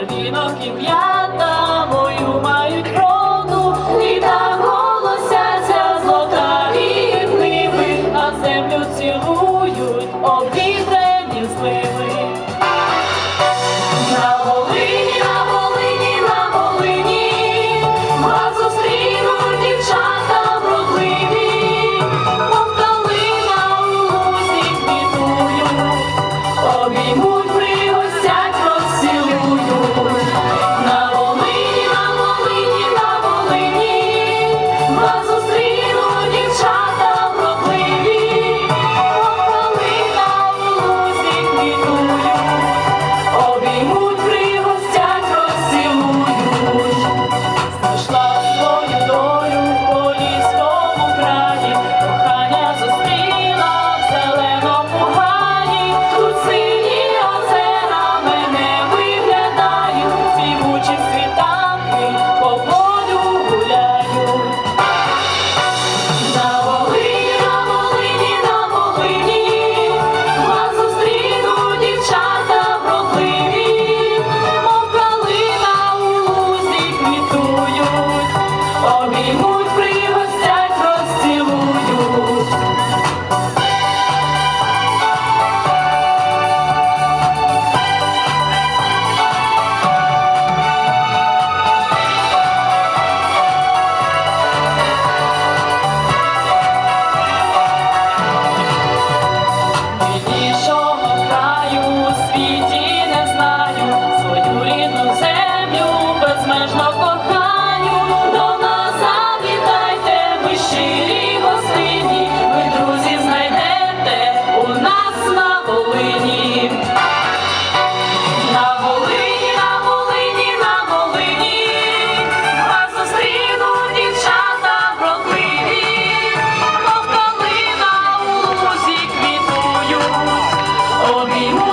Барвінок і п'ята мою мають роду, і так голосяться злотаві ниви, а землю цілують обідрені зливи. Amen.